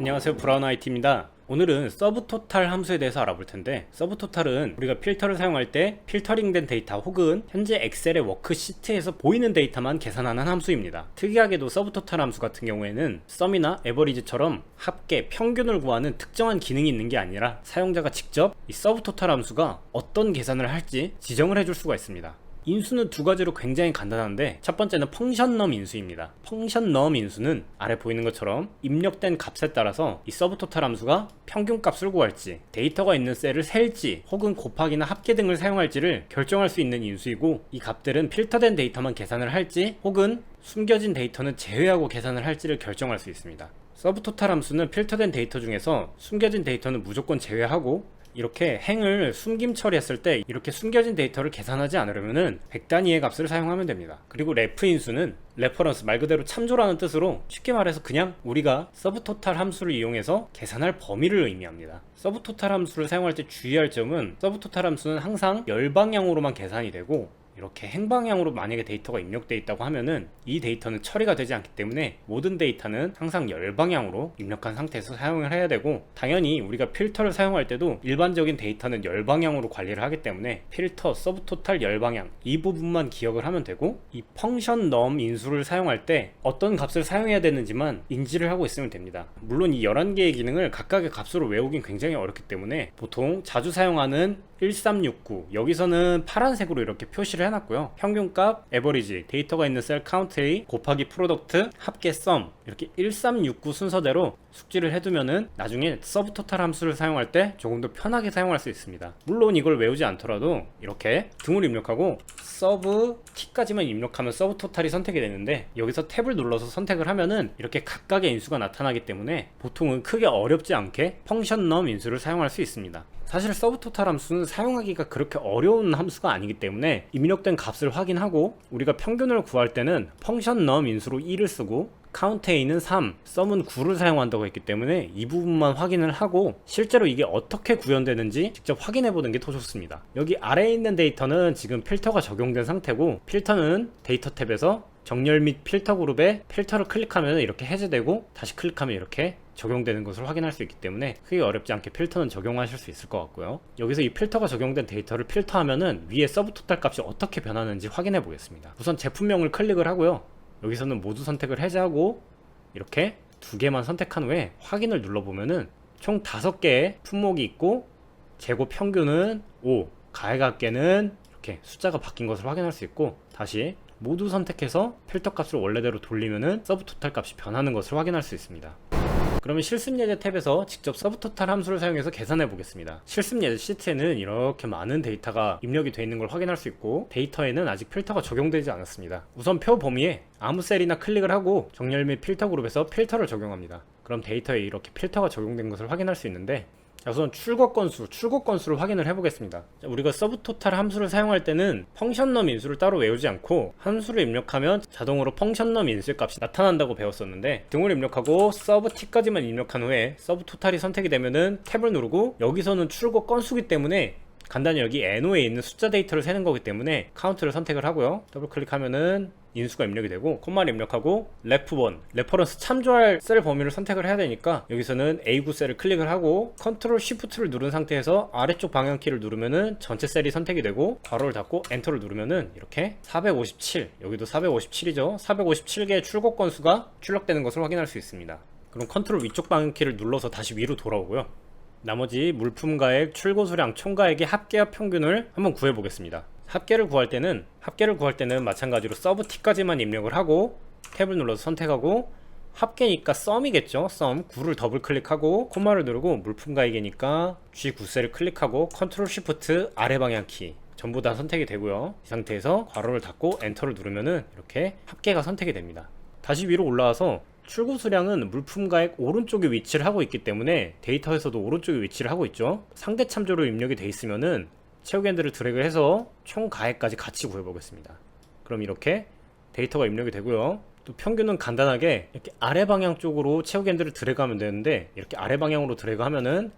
안녕하세요 브라운 IT입니다. 오늘은 서브토탈 함수에 대해서 알아볼 텐데 서브토탈은 우리가 필터를 사용할 때 필터링된 데이터 혹은 현재 엑셀의 워크시트에서 보이는 데이터만 계산하는 함수입니다. 특이하게도 서브토탈 함수 같은 경우에는 썸이나 에버리지처럼 합계, 평균을 구하는 특정한 기능이 있는 게 아니라 사용자가 직접 이 서브토탈 함수가 어떤 계산을 할지 지정을 해줄 수가 있습니다. 인수는 두 가지로 굉장히 간단한데 첫 번째는 펑션 넘 인수입니다. 펑션 넘 인수는 아래 보이는 것처럼 입력된 값에 따라서 이 서브토탈 함수가 평균 값을 구할지 데이터가 있는 셀을 셀지 혹은 곱하기나 합계 등을 사용할지를 결정할 수 있는 인수이고 이 값들은 필터된 데이터만 계산을 할지 혹은 숨겨진 데이터는 제외하고 계산을 할지를 결정할 수 있습니다. 서브토탈 함수는 필터된 데이터 중에서 숨겨진 데이터는 무조건 제외하고 이렇게 행을 숨김 처리했을 때 이렇게 숨겨진 데이터를 계산하지 않으려면은 100단위의 값을 사용하면 됩니다. 그리고 레프 인수는 레퍼런스 말 그대로 참조라는 뜻으로 쉽게 말해서 그냥 우리가 서브토탈 함수를 이용해서 계산할 범위를 의미합니다. 서브토탈 함수를 사용할 때 주의할 점은 서브토탈 함수는 항상 열방향으로만 계산이 되고 이렇게 행방향으로 만약에 데이터가 입력돼 있다고 하면은 이 데이터는 처리가 되지 않기 때문에 모든 데이터는 항상 열방향으로 입력한 상태에서 사용을 해야 되고 당연히 우리가 필터를 사용할 때도 일반적인 데이터는 열방향으로 관리를 하기 때문에 필터, 서브토탈 열방향 이 부분만 기억을 하면 되고 이 펑션 넘 인수를 사용할 때 어떤 값을 사용해야 되는지만 인지를 하고 있으면 됩니다. 물론 이 11개의 기능을 각각의 값으로 외우긴 굉장히 어렵기 때문에 보통 자주 사용하는 1369 여기서는 파란색으로 이렇게 표시를 해놨고요. 평균값, 에버리지, 데이터가 있는 셀 카운트 A 곱하기 프로덕트, 합계 썸. 이렇게 1369 순서대로 숙지를 해두면은 나중에 서브토탈 함수를 사용할 때 조금 더 편하게 사용할 수 있습니다. 물론 이걸 외우지 않더라도 이렇게 등을 입력하고 서브 t까지만 입력하면 서브토탈이 선택이 되는데 여기서 탭을 눌러서 선택을 하면은 이렇게 각각의 인수가 나타나기 때문에 보통은 크게 어렵지 않게 펑션 넘 인수를 사용할 수 있습니다 사실 서브토탈 함수는 사용하기가 그렇게 어려운 함수가 아니기 때문에 입력된 값을 확인하고 우리가 평균을 구할 때는 펑션 넘 인수로 1을 쓰고 카운트 A는 3, 썸은 9를 사용한다고 했기 때문에 이 부분만 확인을 하고 실제로 이게 어떻게 구현되는지 직접 확인해 보는 게 더 좋습니다. 여기 아래에 있는 데이터는 지금 필터가 적용된 상태고 필터는 데이터 탭에서 정렬 및 필터 그룹에 필터를 클릭하면 이렇게 해제되고 다시 클릭하면 이렇게 적용되는 것을 확인할 수 있기 때문에 크게 어렵지 않게 필터는 적용하실 수 있을 것 같고요. 여기서 이 필터가 적용된 데이터를 필터하면은 위에 서브토탈 값이 어떻게 변하는지 확인해 보겠습니다. 우선 제품명을 클릭을 하고요. 여기서는 모두 선택을 해제하고 이렇게 두 개만 선택한 후에 확인을 눌러보면은 총 다섯 개의 품목이 있고 재고 평균은 5, 가액합계는 이렇게 숫자가 바뀐 것을 확인할 수 있고 다시 모두 선택해서 필터 값을 원래대로 돌리면은 서브 토탈 값이 변하는 것을 확인할 수 있습니다. 그러면 실습 예제 탭에서 직접 서브 토탈 함수를 사용해서 계산해 보겠습니다. 실습 예제 시트에는 이렇게 많은 데이터가 입력이 되어 있는 걸 확인할 수 있고 데이터에는 아직 필터가 적용되지 않았습니다. 우선 표 범위에 아무 셀이나 클릭을 하고 정렬 및 필터 그룹에서 필터를 적용합니다. 그럼 데이터에 이렇게 필터가 적용된 것을 확인할 수 있는데 자, 우선 출고 건수, 출고 건수를 확인을 해보겠습니다. 자, 우리가 서브 토탈 함수를 사용할 때는 펑션 넘 인수를 따로 외우지 않고 함수를 입력하면 자동으로 펑션 넘 인수의 값이 나타난다고 배웠었는데 등을 입력하고 서브 t까지만 입력한 후에 서브 토탈이 선택이 되면은 탭을 누르고 여기서는 출고 건수기 때문에 간단히 여기 NO에 있는 숫자 데이터를 세는 거기 때문에 카운트를 선택을 하고요. 더블 클릭하면은 인수가 입력이 되고 콤마를 입력하고 레프1 레퍼런스 참조할 셀 범위를 선택을 해야 되니까 여기서는 A9 셀을 클릭을 하고 컨트롤 쉬프트를 누른 상태에서 아래쪽 방향키를 누르면은 전체 셀이 선택이 되고 괄호를 닫고 엔터를 누르면은 이렇게 457 여기도 457이죠. 457개의 출고 건수가 출력되는 것을 확인할 수 있습니다. 그럼 컨트롤 위쪽 방향키를 눌러서 다시 위로 돌아오고요 나머지 물품가액, 출고 수량, 총가액의 합계와 평균을 한번 구해 보겠습니다. 합계를 구할 때는 합계를 구할 때는 마찬가지로 서브 t까지만 입력을 하고 탭을 눌러서 선택하고 합계니까 썸이겠죠. 썸 9를 더블 클릭하고 콤마를 누르고 물품가액이니까 G9셀을 클릭하고 컨트롤 쉬프트 아래 방향 키 전부 다 선택이 되고요. 이 상태에서 괄호를 닫고 엔터를 누르면은 이렇게 합계가 선택이 됩니다. 다시 위로 올라와서 출고 수량은 물품 가액 오른쪽에 위치를 하고 있기 때문에 데이터에서도 오른쪽에 위치를 하고 있죠. 상대 참조로 입력이 돼 있으면은 채우기 핸들을 드래그 해서 총 가액까지 같이 구해보겠습니다. 그럼 이렇게 데이터가 입력이 되고요. 또 평균은 간단하게 이렇게 아래 방향 쪽으로 채우기 핸들을 드래그 하면 되는데 이렇게 아래 방향으로 드래그 하면은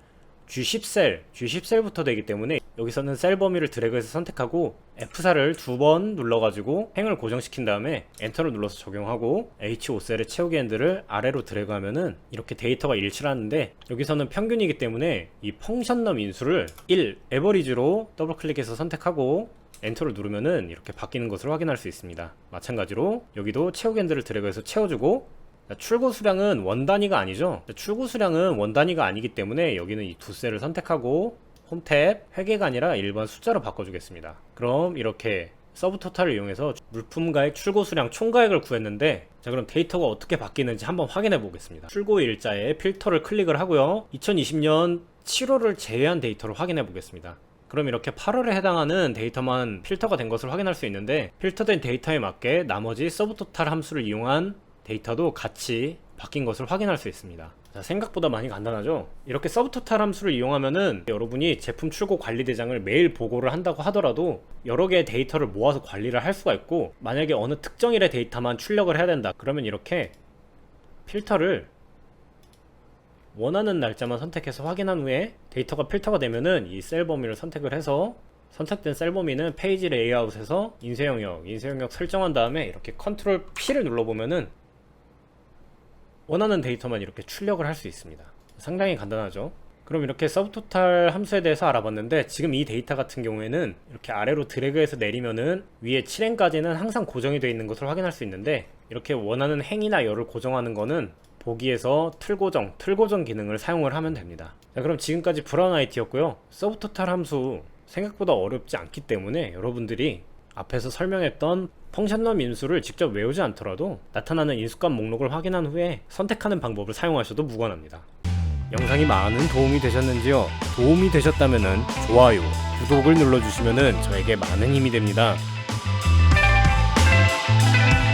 G10셀, G10셀부터 되기 때문에 여기서는 셀 범위를 드래그해서 선택하고 F4를 두 번 눌러가지고 행을 고정시킨 다음에 엔터를 눌러서 적용하고 H5셀의 채우기 핸들을 아래로 드래그하면은 이렇게 데이터가 일치하는데 여기서는 평균이기 때문에 이 펑션넘 인수를 1 에버리지로 더블 클릭해서 선택하고 엔터를 누르면은 이렇게 바뀌는 것을 확인할 수 있습니다. 마찬가지로 여기도 채우기 핸들을 드래그해서 채워주고 자, 출고 수량은 원 단위가 아니죠. 자, 출고 수량은 원 단위가 아니기 때문에 여기는 이 두 셀을 선택하고 홈탭 회계가 아니라 일반 숫자로 바꿔주겠습니다. 그럼 이렇게 서브 토탈을 이용해서 물품 가액 출고 수량 총 가액을 구했는데 자 그럼 데이터가 어떻게 바뀌는지 한번 확인해 보겠습니다. 출고 일자에 필터를 클릭을 하고요. 2020년 7월을 제외한 데이터를 확인해 보겠습니다. 그럼 이렇게 8월에 해당하는 데이터만 필터가 된 것을 확인할 수 있는데 필터된 데이터에 맞게 나머지 서브 토탈 함수를 이용한 데이터도 같이 바뀐 것을 확인할 수 있습니다. 자, 생각보다 많이 간단하죠? 이렇게 서브토탈 함수를 이용하면은 여러분이 제품 출고 관리 대장을 매일 보고를 한다고 하더라도 여러 개의 데이터를 모아서 관리를 할 수가 있고 만약에 어느 특정일의 데이터만 출력을 해야 된다. 그러면 이렇게 필터를 원하는 날짜만 선택해서 확인한 후에 데이터가 필터가 되면은 이 셀 범위를 선택을 해서 선택된 셀 범위는 페이지 레이아웃에서 인쇄 영역, 인쇄 영역 설정한 다음에 이렇게 컨트롤 P를 눌러보면은 원하는 데이터만 이렇게 출력을 할 수 있습니다. 상당히 간단하죠. 그럼 이렇게 서브토탈 함수에 대해서 알아봤는데 지금 이 데이터 같은 경우에는 이렇게 아래로 드래그해서 내리면은 위에 7행까지는 항상 고정이 되어 있는 것을 확인할 수 있는데 이렇게 원하는 행이나 열을 고정하는 거는 보기에서 틀 고정, 틀 고정 기능을 사용을 하면 됩니다. 자, 그럼 지금까지 브라운 IT였고요. 서브토탈 함수 생각보다 어렵지 않기 때문에 여러분들이 앞에서 설명했던 펑션넘 인수를 직접 외우지 않더라도 나타나는 인수값 목록을 확인한 후에 선택하는 방법을 사용하셔도 무관합니다. 영상이 많은 도움이 되셨는지요? 도움이 되셨다면 좋아요, 구독을 눌러주시면 저에게 많은 힘이 됩니다.